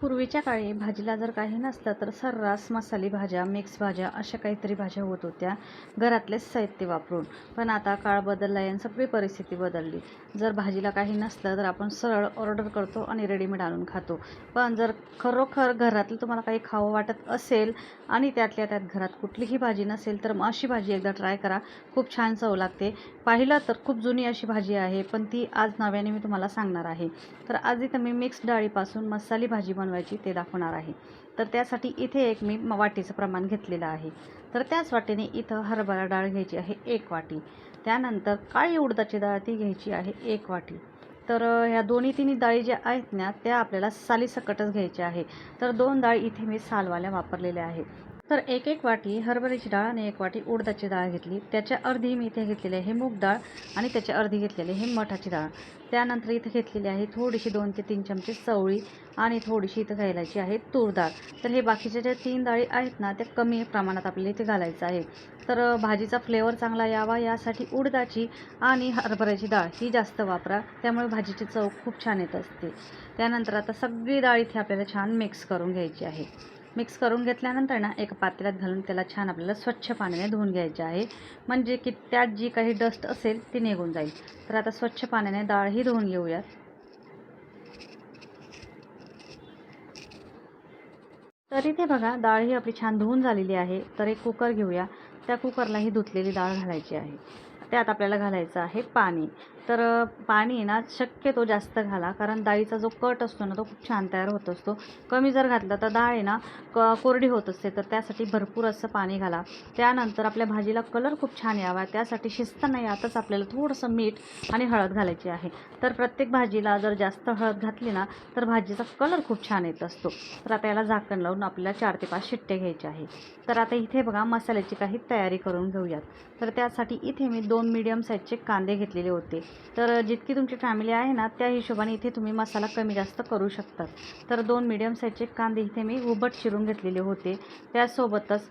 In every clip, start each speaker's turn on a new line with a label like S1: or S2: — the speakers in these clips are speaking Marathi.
S1: पूर्वीच्या काळी भाजीला जर काही नसलं तर सर्रास मसाली भाज्या मिक्स भाज्या अशा काहीतरी भाज्या होत होत्या घरातलेच साहित्य वापरून. पण आता काळ बदलला आहे आणि सगळी परिस्थिती बदलली. जर भाजीला काही नसलं तर आपण सरळ ऑर्डर करतो आणि रेडीमेड आणून खातो. पण जर खरोखर घरातलं तुम्हाला काही खावं वाटत असेल आणि त्यातल्या त्यात घरात कुठलीही भाजी नसेल तर मग अशी भाजी एकदा ट्राय करा. खूप छान चव लागते. पाहिलं तर खूप जुनी अशी भाजी आहे पण ती आज नव्याने मी तुम्हाला सांगणार आहे. तर आज इथं मी मिक्स डाळीपासून मसाली भाजी बनवायची ते दाखवणार आहे. तर त्यासाठी इथे एक मी म- वाटीचं प्रमाण घेतलेलं आहे. तर त्याच वाटीने इथं हरभरा डाळ घ्यायची आहे एक वाटी. त्यानंतर काळी उडदाची डाळ ती घ्यायची आहे एक वाटी. तर ह्या दोन्ही तिन्ही डाळी ज्या आहेत ना त्या आपल्याला सालीसकटच घ्यायच्या आहे. तर दोन डाळ इथे मी सालवाल्या वापरलेल्या आहेत. तर एक एक वाटी हरभऱ्याची डाळ आणि एक वाटी उडदाची डाळ घेतली. त्याच्या अर्धी मी इथे घेतलेली आहे मूग डाळ आणि त्याच्या अर्धी घेतलेली आहे मठाची डाळ. त्यानंतर इथे घेतलेली आहे थोडीशी दोन ते तीन चमचे चवळी आणि थोडीशी इथं घालायची आहे तूर डाळ. तर हे बाकीच्या ज्या तीन डाळी आहेत ना त्या कमी प्रमाणात आपल्याला इथे घालायचं आहे. तर भाजीचा फ्लेवर चांगला यावा यासाठी उडदाची आणि हरभऱ्याची डाळ ही जास्त वापरा. त्यामुळे भाजीची चव खूप छान येत असते. त्यानंतर आता सगळी डाळ इथे आपल्याला छान मिक्स करून घ्यायची आहे. मिक्स करून घेतल्यानंतर ना एका पातेल्यात घालून त्याला छान आपल्याला स्वच्छ पाण्याने धुवून घ्यायचे आहे. म्हणजे की त्यात जी काही डस्ट असेल ती निघून जाईल. तर आता स्वच्छ पाण्याने डाळही धुवून घेऊयात. तर इथे बघा डाळ ही आपली छान धुवून झालेली आहे. तर एक कुकर घेऊया. त्या कुकरला ही धुतलेली डाळ घालायची आहे. त्यात आपल्याला घालायचं आहे पाणी. तर पाणी ना शक्यतो जास्त घाला कारण डाळीचा जो कट असतो ना तो खूप छान तयार होत असतो. कमी जर घातला तर डाळ आहे ना क कोरडी होत असते तर त्यासाठी भरपूर असं पाणी घाला. त्यानंतर आपल्या भाजीला कलर खूप छान यावा त्यासाठी शिजताना यातच आपल्याला थोडंसं मीठ आणि हळद घालायची आहे. तर प्रत्येक भाजीला जर जास्त हळद घातली ना तर भाजीचा कलर खूप छान येत असतो. तर आता याला झाकण लावून आपल्याला चार ते पाच शिट्टे घ्यायचे आहे. तर आता इथे बघा मसाल्याची काही तयारी करून घेऊयात. तर त्यासाठी इथे मी दोन दोन मीडियम साईजचे कांदे घेतलेले होते. तर जितकी तुमची फॅमिली आहे ना त्या हिशोबाने इथे तुम्ही मसाला कमी जास्त करू शकतात तर दोन मीडियम साईजचे कांदे इथे मी उबट चिरून घेतलेले होते. त्यासोबतच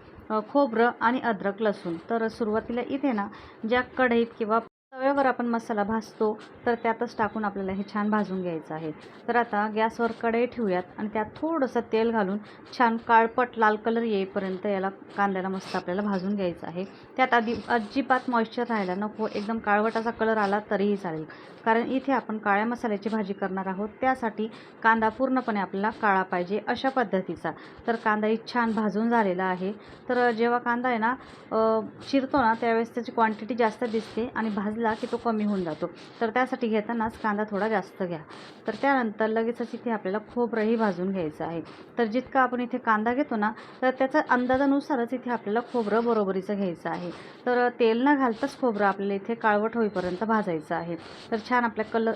S1: खोबरं आणि अद्रक लसूण. तर सुरुवातीला इथे ना ज्या कढईत किंवा तव्यावर आपण मसाला भाजतो तर त्यातच टाकून आपल्याला हे छान भाजून घ्यायचं आहे. तर आता गॅसवर कढई ठेवूयात आणि त्यात थोडंसं तेल घालून छान काळपट लाल कलर येईपर्यंत याला कांद्याला मस्त आपल्याला भाजून घ्यायचं आहे. त्यात आधी अजिबात मॉइश्चर राहायला नको एकदम काळवटाचा कलर आला तरीही चालेल. कारण इथे आपण काळ्या मसाल्याची भाजी करणार आहोत त्यासाठी कांदा पूर्णपणे आपल्याला काळा पाहिजे अशा पद्धतीचा. तर कांदाही छान भाजून झालेला आहे. तर जेव्हा कांदा आहे ना चिरतो ना त्यावेळेस त्याची क्वांटिटी जास्त दिसते आणि भाज भाजला की तो कमी होऊन जातो. तर त्यासाठी घेतानाच कांदा थोडा जास्त घ्या. तर त्यानंतर लगेचच इथे आपल्याला खोबरंही भाजून घ्यायचं आहे. तर जितका आपण इथे कांदा घेतो ना तर त्याचा अंदाजानुसारच इथे आपल्याला खोबरं बरोबरीचं घ्यायचं आहे. तर तेल न घालताच खोबरं आपल्याला इथे काळवट होईपर्यंत भाजायचं आहे. तर छान आपल्या कलर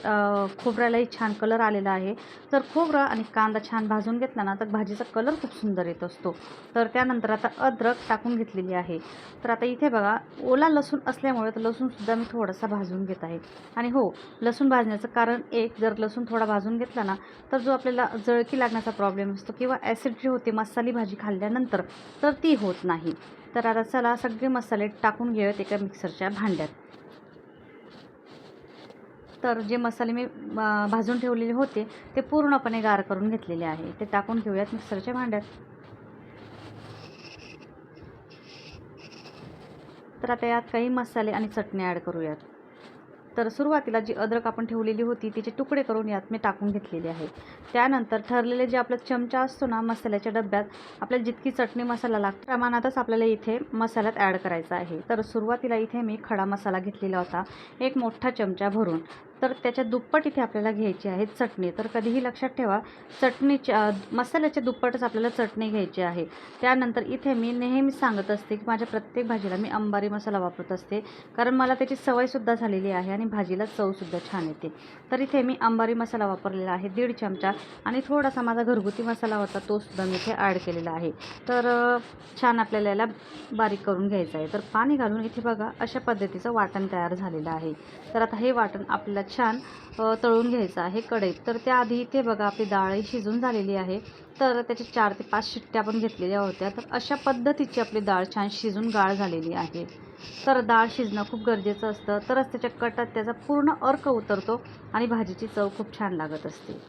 S1: खोबऱ्यालाही छान कलर आलेला आहे. तर खोबरं आणि कांदा छान भाजून घेतला ना तर भाजीचा कलर खूप सुंदर येत असतो. तर त्यानंतर आता अद्रक टाकून घेतलेली आहे. तर आता इथे बघा ओला लसूण असल्यामुळे तर लसूणसुद्धा मी थोडासा भाजून घेत आहे आणि हो लसूण भाजण्याचं कारण एक जर लसूण थोडा भाजून घेतला ना तर जो आपल्याला जळकी लागण्याचा प्रॉब्लेम असतो किंवा ॲसिडिटी होते मसाली भाजी खाल्ल्यानंतर तर ती होत नाही. तर आता चला सगळे मसाले टाकून घेऊयात एका मिक्सरच्या भांड्यात. तर जे मसाले मी भाजून ठेवलेले होते ते पूर्णपणे गार करून घेतलेले आहे. ते टाकून घेऊयात मिक्सरच्या भांड्यात. तर आता यात काही मसाले आणि चटणी ॲड करूयात. तर सुरुवातीला जी अद्रक आपण ठेवलेली होती तिचे तुकडे करून यात मी टाकून घेतलेली आहे. त्यानंतर ठरलेले जे आपला चमचा असतो ना मसाल्याच्या डब्यात आपल्याला जितकी चटणी मसाला लागतो प्रमाणातच आपल्याला इथे मसाल्यात ॲड करायचा आहे. तर सुरुवातीला इथे मी खडा मसाला घेतलेला होता एक मोठा चमचा भरून. तर त्याच्या दुप्पट इथे आपल्याला घ्यायची आहे चटणी. तर कधीही लक्षात ठेवा चटणीच्या मसाल्याच्या दुप्पटच आपल्याला चटणी घ्यायची आहे. त्यानंतर इथे मी नेहमी सांगत असते की माझ्या प्रत्येक भाजीला मी अंबारी मसाला वापरत असते. कारण मला त्याची सवयसुद्धा झालेली आहे आणि भाजीला चवसुद्धा छान येते. तर इथे मी अंबारी मसाला वापरलेला आहे दीड चमचा. आणि थोडासा माझा घरगुती मसाला होता तोसुद्धा मी इथे ॲड केलेला आहे. तर छान आपल्याला याला बारीक करून घ्यायचं आहे. तर पाणी घालून इथे बघा अशा पद्धतीचं वाटण तयार झालेलं आहे. तर आता हे वाटण आपल्याला छान तळून घ्यायचं आहे कढईत. तर त्याआधी इथे बघा आपली डाळही शिजून झालेली आहे. तर त्याचे चार ते पाच शिट्ट्या आपण घेतलेल्या होत्या. तर अशा पद्धतीची आपली डाळ छान शिजून गाळ झालेली आहे. तर डाळ शिजणं खूप गरजेचं असतं. तरच त्याच्या कटात त्याचा पूर्ण अर्क उतरतो आणि भाजीची चव खूप छान लागत असते.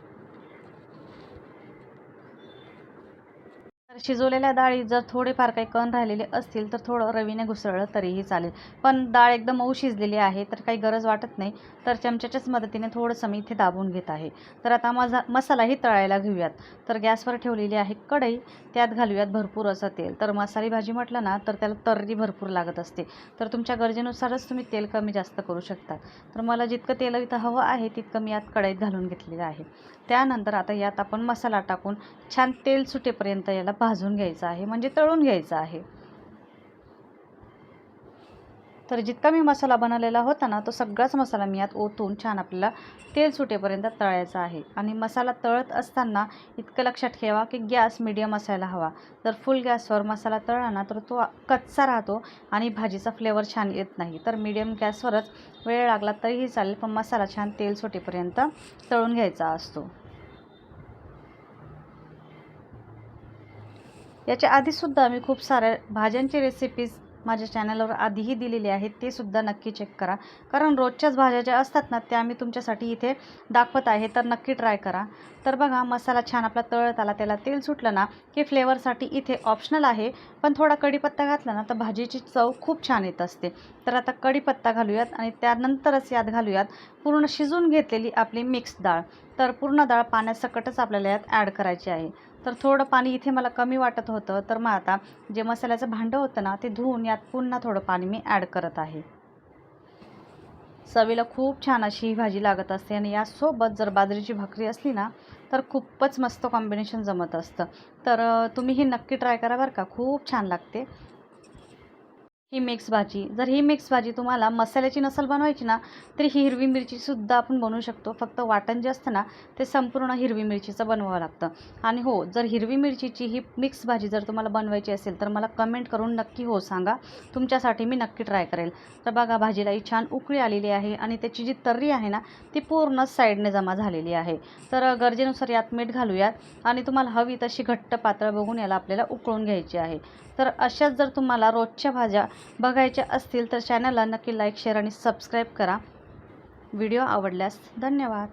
S1: तर शिजवलेल्या डाळी जर थोडेफार काही कण राहिलेले असतील तर थोडं रवीने घुसळलं तरीही चालेल. पण डाळ एकदम मऊ शिजलेली आहे तर काही गरज वाटत नाही. तर चमच्याच्याच मदतीने थोडंसं मी इथे दाबून घेत आहे. तर आता मजा मसालाही तळायला घेऊयात. तर गॅसवर ठेवलेली आहे कढई. त्यात घालूयात भरपूर असं तेल. तर मसाली भाजी म्हटलं ना तर त्याला तर्री भरपूर लागत असते. तर तुमच्या गरजेनुसारच तुम्ही तेल कमी जास्त करू शकता. तर मला जितकं तेल इथं हवं आहे तितकं मी यात कढईत घालून घेतलेलं आहे. त्यानंतर आता यात आपण मसाला टाकून छान तेल सुटेपर्यंत याला भाजून घ्यायचं आहे म्हणजे तळून घ्यायचं आहे. तर जितका मी मसाला बनवलेला होता ना तो सगळाच मसाला मी यात ओतून छान आपल्याला तेल सुटेपर्यंत तळायचा आहे. आणि मसाला तळत असताना इतकं लक्षात ठेवा की गॅस मिडियम असायला हवा. जर फुल गॅसवर मसाला तळला ना तर तो कच्चा राहतो आणि भाजीचा फ्लेवर छान येत नाही. तर मिडियम गॅसवरच वेळ लागला तरीही चालेल पण मसाला छान तेल सुटेपर्यंत तळून घ्यायचा असतो. याच्या आधीसुद्धा मी खूप साऱ्या भाज्यांची रेसिपीज माझ्या चॅनलवर आधीही दिलेली आहेत ते सुद्धा नक्की चेक करा. कारण रोजच्याच भाज्या ज्या असतात ना त्या मी तुमच्यासाठी इथे दाखवत आहे तर नक्की ट्राय करा. तर बघा मसाला छान आपला तळत आला त्याला तेल सुटलं ना की फ्लेवरसाठी इथे ऑप्शनल आहे. पण थोडा कढीपत्ता घातला ना तर भाजीची चव खूप छान येत असते. तर आता कढीपत्ता घालूयात आणि त्यानंतरच यात घालूयात पूर्ण शिजून घेतलेली आपली मिक्स डाळ. तर पूर्ण डाळ पाण्यासकटच आपल्याला यात ॲड करायची आहे. तर थोडं पाणी इथे मला कमी वाटत होतं तर मग आता जे मसाल्याचं भांडं होतं ना ते धुवून यात पुन्हा थोडं पाणी मी ॲड करत आहे. चवीला खूप छान अशी ही भाजी लागत असते आणि यासोबत जर बाजरीची भाकरी असली ना तर खूपच मस्त कॉम्बिनेशन जमत असतं. तर तुम्ही ही नक्की ट्राय करा बरं का. खूप छान लागते. ही मिक्स भाजी. जर ही मिक्स भाजी तुम्हाला मसाल्याची नसेल बनवायची ना तरी ही हिरवी मिरचीसुद्धा आपण बनवू शकतो. फक्त वाटण जे असतं ना ते संपूर्ण हिरवी मिरचीचं बनवावं लागतं. आणि हो जर हिरवी मिरचीची ही मिक्स भाजी जर तुम्हाला बनवायची असेल तर मला कमेंट करून नक्की हो सांगा. तुमच्यासाठी मी नक्की ट्राय करेल. तर बघा भाजीला ही छान उकळी आलेली आहे आणि त्याची जी तर्री आहे ना ती पूर्ण साईडने जमा झालेली आहे. तर गरजेनुसार यात मीठ घालूयात आणि तुम्हाला हवी तशी घट्ट पातळ बघून याला आपल्याला उकळून घ्यायची आहे. तर अशाच जर तुम्हाला रोजच्या भाज्या बघायच्या असतील तर चॅनलला नक्की लाईक शेअर आणि सबस्क्राईब करा. व्हिडिओ आवडल्यास धन्यवाद.